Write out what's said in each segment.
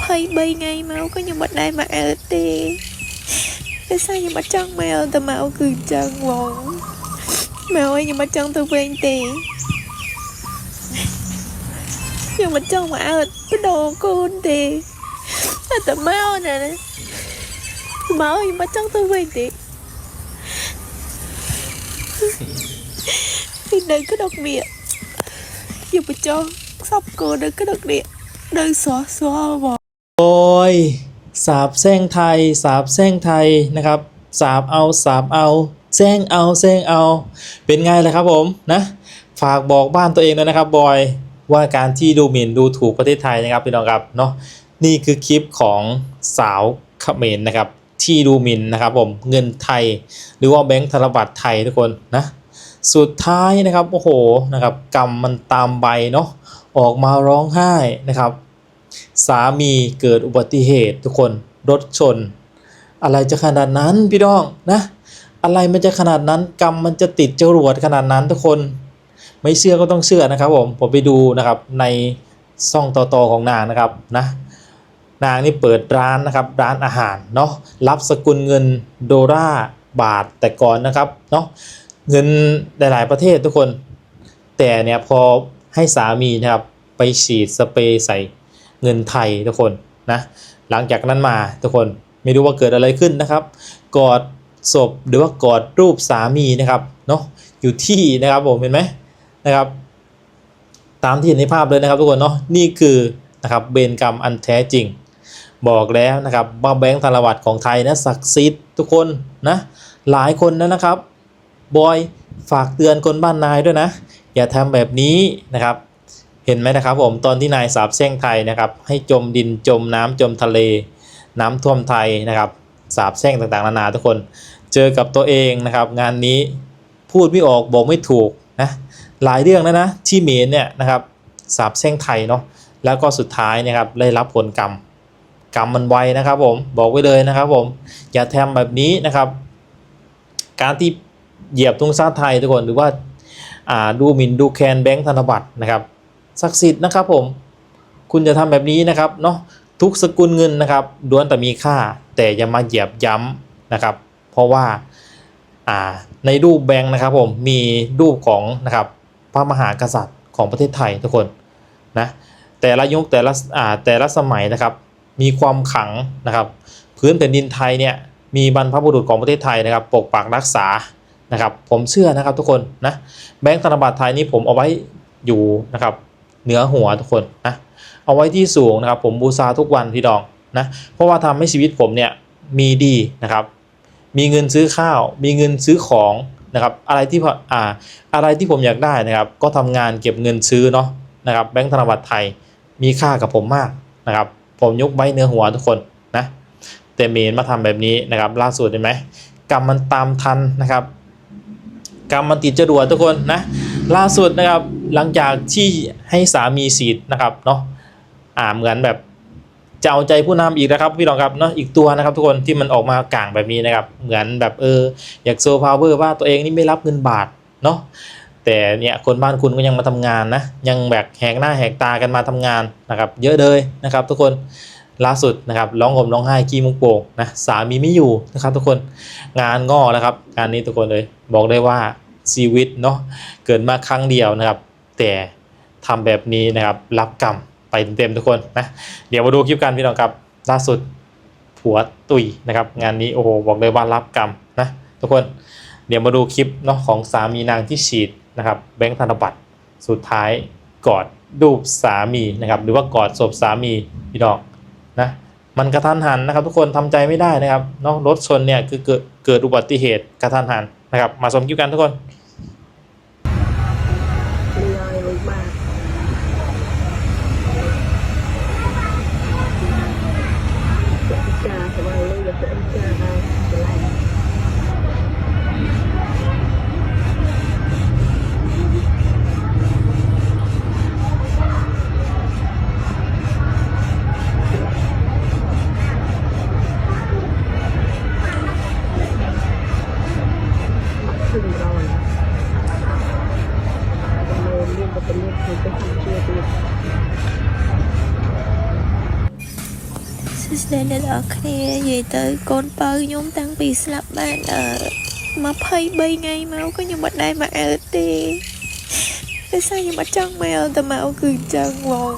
23ថ្ងៃមកក៏ខ្ញុំមិនដែរមកអើទេតែសារខ្ញុំអត់ចង់មកតែមកគឺចឹងហ្មងមកឲ្យខ្ញុំអត់ចង់ទៅវិញទេខ្ញុំមិនចង់មកអើបដោកូនទេតែតែមកណាណាមកខ្ញុំអត់ចង់ទៅវិញទេពីនៅក្នុងនេះខ្ញុំបញ្ចុះខ្សប់កូននៅក្នុងនេះនៅសោះសោះបង โอยสาบแช่งไทยสาบแช่งไทยนะครับสาบเอาสาบเอาแช่งเอาแช่งเอา เป็นไงล่ะครับผมนะฝากบอกบ้านตัวเองด้วยนะครับบอยว่าการที่ดูหมิ่นดูถูกประเทศไทยนะครับพี่น้องครับเนาะนี่คือคลิปของสาวเขมรนะครับ ที่ดูหมิ่นนะครับผมเงินไทย หรือว่าแบงค์ธนบัตรไทยทุกคนนะสุดท้ายนะครับโอ้โหนะครับกรรมมันตามใบเนาะออกมาร้องไห้นะครับ สามีเกิดอุบัติเหตุทุกคนรถชน อะไรจะขนาดนั้นพี่น้องนะ อะไรมันจะขนาดนั้นกรรมมันจะติดจรวดขนาดนั้นทุกคน ไม่เชื่อก็ต้องเชื่อนะครับผมผมไปดูนะครับในซ่องต่อๆของนางนะครับนะนางนี่เปิดร้านนะครับร้านอาหารเนาะรับสกุลเงินโดราบาทแต่ก่อนนะครับเนาะเงินหลาย ๆประเทศทุกคน แต่เนี่ยพอให้สามีนะครับไปฉีดสเปรย์ใส่ เงินไทยทุกคนนะหลังจากนั้นมาทุกคนไม่รู้ว่าเกิดอะไรขึ้นนะครับ กอดศพหรือว่ากอดรูปสามีนะครับเนาะอยู่ที่นะครับผมเห็นไหมนะครับ ตามที่เห็นในภาพเลยนะครับทุกคนเนาะนี่คือนะครับเบนกรรมอันแท้จริง บอกแล้วนะครับว่าแบงค์ธนบัตรของไทยนะศักดิ์สิทธิ์ทุกคนนะหลายคนนะนะครับบอยฝากเตือนคนบ้านนายด้วยนะ อย่าทำแบบนี้นะครับ ห็นไหมนะครับผมตอนที่นายสาบแช่งไทยนะครับให้จมดินจมน้ำจมทะเล น้ำท่วมไทยนะครับสาบแช่งต่างๆนานาทุกคน เจอกับตัวเองนะครับ งานนี้พูดไม่ออกบอกไม่ถูกนะหลายเรื่องแล้วนะที่เมนเนี่ยนะครับสาบแช่งไทยเนาะแล้วก็สุดท้ายนะครับได้รับผลกรรมกรรมมันไวนะครับผมบอกไว้เลยนะครับผมอย่าทำแบบนี้นะครับ การที่เหยียบธงชาติไทยทุกคนหรือว่าอ่าดูหมิ่นดูแคลนแบงค์ธนบัตรนะครับ ศักดิ์สิทธิ์นะครับผม คุณจะทำแบบนี้นะครับเนาะทุกสกุลเงินนะครับล้วนแต่มีค่า แต่อย่ามาเหยียบย้ำนะครับ เพราะว่าอ่าในรูปแบงค์นะครับผมมีรูปของนะครับพระมหากษัตริย์ของประเทศไทยทุกคนนะแต่ละยุคแต่ละอ่าแต่ละสมัยนะครับ มีความขังนะครับ พื้นแผ่นดินไทยเนี่ยมีบรรพบุรุษของประเทศไทยนะครับ ปกปักรักษานะครับ ผมเชื่อนะครับทุกคนนะแบงค์ธนบัตรไทยนี้ผมเอาไว้อยู่นะครับ เหนือหัวทุกคนนะเอาไว้ที่สูงนะครับ ผมบูชาทุกวันพี่ดองนะเพราะว่าทำให้ชีวิตผมเนี่ยมีดีนะครับ มีเงินซื้อข้าว มีเงินซื้อของนะครับ อะไรที่พออ่าอะไรที่ผมอยากได้นะครับ ก็ทำงานเก็บเงินซื้อเนาะนะครับแบงค์ธนบัตรไทยมีค่ากับผมมากนะครับ ผมยกไว้เหนือหัวทุกคนนะแต่เมนมาทำแบบนี้นะครับ ล่าสุดเห็นไหมกรรมมันตามทันนะครับกรรมมันติดจรวดทุกคนนะ ล่าสุดนะครับหลังจากที่ให้สามีสีดนะครับเนาะอ่าเหมือนแบบจะเอาใจผู้นำอีกนะครับพี่รองครับเนาะอีกตัวนะครับทุกคนที่มันออกมากลางแบบนี้นะครับ เหมือนแบบเอออยากโซพาวเวอร์ว่าตัวเองนี่ไม่รับเงินบาทเนาะแต่เนี่ยคนบ้านคุณก็ยังมาทำงานนะยังแบบแหกหน้าแหกตากันมาทำงานนะครับ เยอะเลยนะครับ ทุกคนล่าสุดนะครับร้องห่มร้องไห้ขี้มุกโป่งนะสามีไม่อยู่นะครับ ทุกคนงานงอแล้วครับงานนี้ทุกคนเลยบอกได้ว่า ชีวิตเนาะเกิดมาครั้งเดียวนะครับ แต่ทำแบบนี้นะครับรับกรรมไปเต็มๆทุกคนนะเดี๋ยวมาดูคลิปกันพี่น้องครับล่าสุดผัวตุยนะครับ งานนี้โอ้โหบอกเลยว่ารับกรรมนะทุกคนเดี๋ยวมาดูคลิปเนาะของสามีนางที่ฉีดนะครับแบงค์ธนบัตรสุดท้ายกอดรูปสามีนะครับ หรือว่ากอดศพสามีพี่น้องนะมันกระทันหันนะครับ ทุกคนทำใจไม่ได้นะครับเนาะรถชนเนี่ยคือเกิดเกิดอุบัติเหตุกระทันหัน นะครับมาสมคิวกันทุกคน សួស្តីអ្នកនរគ្នានិយាយទៅកូនបើខ្ញុំតាំងពីស្លាប់បានអឺ23ថ្ងៃមកក៏ខ្ញុំមិនដែលមកអើទេពេលសារខ្ញុំអត់ចង់មកតែមកគឺអញ្ចឹងហ្មង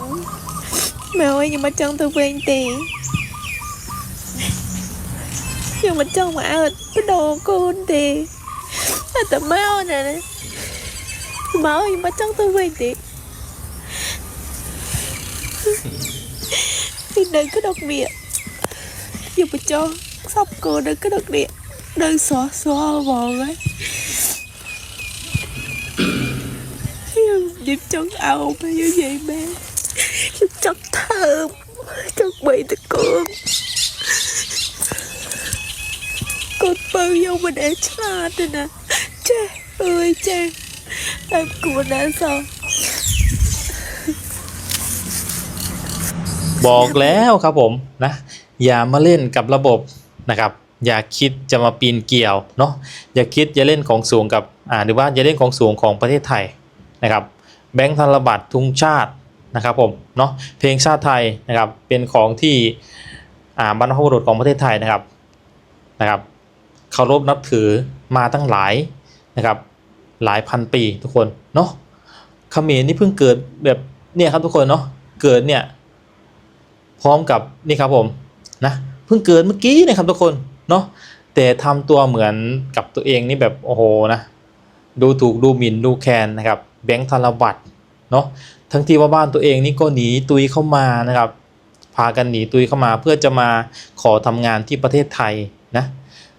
មកឲ្យខ្ញុំអត់ចង់ទៅវិញទេខ្ញុំមិនចង់មកអើបដោកូនទេតែមកណាមកខ្ញុំអត់ចង់ទៅវិញទេពីនៅក្តុក อยู่ประจอสับกูเดินก็เดิกเดียเดินสอสอบอกไว้ยิ้มจังเอาไปเยอะแยะแม่จังเธอมจังใบตะกูกดเปิดยังมันเอชาดนะเจ้เอ้ยเจ้แอบกลัวนสองบอกแล้วครับผมนะ อย่ามาเล่นกับระบบนะครับ อย่าคิดจะมาปีนเกี่ยวเนาะอย่าคิดจะเล่นของสูงกับอ่าหรือว่าอย่าเล่นของสูงของประเทศไทยนะครับแบงค์ธนบัตรทุงชาตินะครับผมเนาะเพลงชาติไทยนะครับเป็นของที่อ่าบรรพบุรุษของประเทศไทยนะครับนะครับเคารพนับถือมาตั้งหลายนะครับหลายพันปีทุกคนเนาะเขมรนี่เพิ่งเกิดแบบเนี่ยครับทุกคนเนาะเกิดเนี่ยพร้อมกับนี่ครับผม นะเพิ่งเกิดเมื่อกี้นะครับทุกคนเนาะแต่ทำตัวเหมือนกับตัวเองนี่แบบโอ้โหนะดูถูกดูหมิ่นดูแคลนนะครับแบงค์ธนบัตรเนาะทั้งที่ว่าบ้านตัวเองนี่ก็หนีตุยเข้ามานะครับ พากันหนีตุยเข้ามาเพื่อจะมาขอทำงานที่ประเทศไทยนะ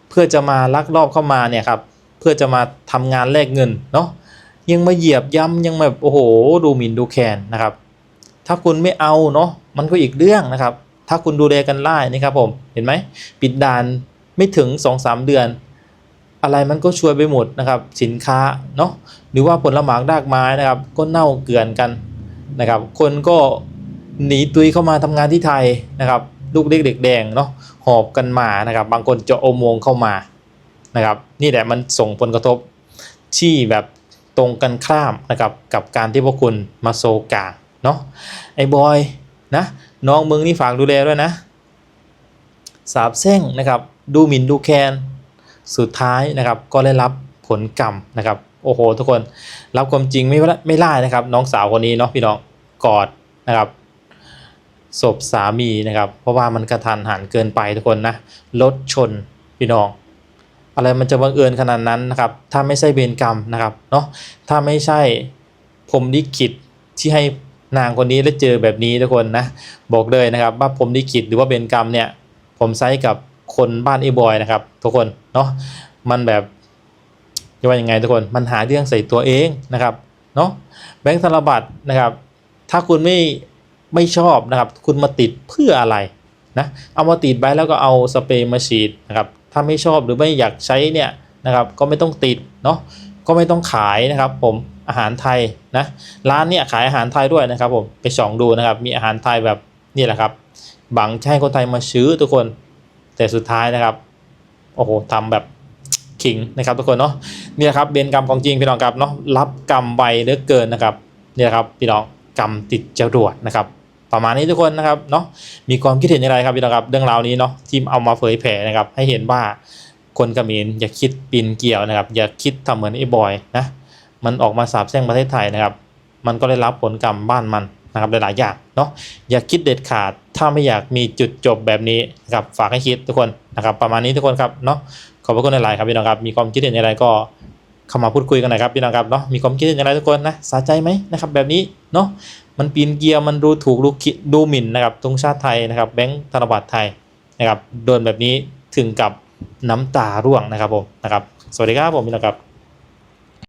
เพื่อจะมาลักลอบเข้ามาเนี่ยครับเพื่อจะมาทำงานแลกเงินเนาะยังมาเหยียบย่ำยังแบบโอ้โห ดูหมิ่นดูแคลนนะครับ ถ้าคุณไม่เอาเนาะมันก็อีกเรื่องนะครับ ถ้าคุณดูแลกันได้นี่ครับผมเห็นไหมปิดด่านไม่ถึง 2-3 เดือน อะไรมันก็ช่วยไปหมดนะครับ สินค้าเนาะหรือว่าผลหมากรากไม้นะครับ ก็เน่าเกลื่อนกันนะครับ คนก็หนีตุยเข้ามาทำงานที่ไทยนะครับ ลูกเล็กเด็กแดงเนาะหอบกันมานะครับ บางคนจาะอุโมงเข้ามานะครับ นี่แหละมันส่งผลกระทบที่แบบตรงกันข้ามนะครับ กับการที่พวกคุณมาโซกาเนาะไอ้บอยนะ น้องมึงนี่ฝากดูแลด้วยนะ สาบแช่งนะครับ ดูหมิ่นดูแคลนสุดท้ายนะครับ ก็ได้รับผลกรรมนะครับ โอ้โห ทุกคนรับความจริงไม่ได้ไม่ได้นะครับ น้องสาวคนนี้เนาะพี่น้องกอดนะครับศพสามีนะครับ เพราะว่ามันกระทันหันเกินไปทุกคนนะรถชนพี่น้อง อะไรมันจะบังเอิญขนาดนั้นนะครับ ถ้าไม่ใช่เวรกรรมนะครับเนาะถ้าไม่ใช่ผมลิขิตที่ให้ นางคนนี้แล้วเจอแบบนี้ทุกคนนะบอกเลยนะครับว่าผมลิขิตหรือว่าเบนกรรมเนี่ยผมไซส์กับคนบ้านไอ้บอยนะครับทุกคนเนาะมันแบบจะว่ายังไงทุกคนมันหาเรื่องใส่ตัวเองนะครับเนาะแบงค์ธนบัตรนะครับ ถ้าคุณไม่ไม่ชอบนะครับ คุณมาติดเพื่ออะไรนะเอามาติดไว้แล้วก็เอาสเปรย์มาฉีดนะครับถ้าไม่ชอบหรือไม่อยากใช้เนี่ยนะครับ ก็ไม่ต้องติดเนาะก็ไม่ต้องขายนะครับผม อาหารไทยนะร้านเนี่ยขายอาหารไทยด้วยนะครับผมไปส่องดูนะครับ มีอาหารไทยแบบนี่แหละครับบังจะให้คนไทยมาซื้อทุกคน แต่สุดท้ายนะครับโอ้โหทำแบบขิงนะครับทุกคนเนาะนี่แหละครับเบนกรรมของจริงพี่น้องครับเนาะรับกรรมไวเหลือเกินนะครับนี่แหละครับพี่น้องกรรมติดจรวดนะครับประมาณนี้ทุกคนนะครับเนาะมีความคิดเห็นอย่างไรครับพี่น้องครับเรื่องราวนี้เนาะที่เอามาเผยแผ่นะครับให้เห็นว่าคนเขมรอย่าคิดปีนเกี่ยวนะครับ อย่าคิดทำเหมือนไอ้บอยนะ มันออกมาสาบแช่งประเทศไทยนะครับ มันก็ได้รับผลกรรมบ้านมันนะครับหลายๆอย่างเนาะอย่าคิดเด็ดขาดถ้าไม่อยากมีจุดจบแบบนี้นะครับฝากให้คิดทุกคนนะครับประมาณนี้ทุกคนครับเนาะขอบพระคุณหลายๆครับพี่น้องครับมีความคิดเห็นอย่างไรก็เข้ามาพูดคุยกันหน่อยครับพี่น้องครับเนาะมีความคิดเห็นอย่างไรทุกคนนะสาใจไหมนะครับแบบนี้เนาะมันปีนเกียร์มันดูถูกดูคิดดูหมิ่นนะครับธงชาติไทยนะครับแบงค์ธนบัตรไทยนะครับโดนแบบนี้ถึงกับน้ำตาร่วงนะครับผมนะครับสวัสดีครับผมพี่น้องครับ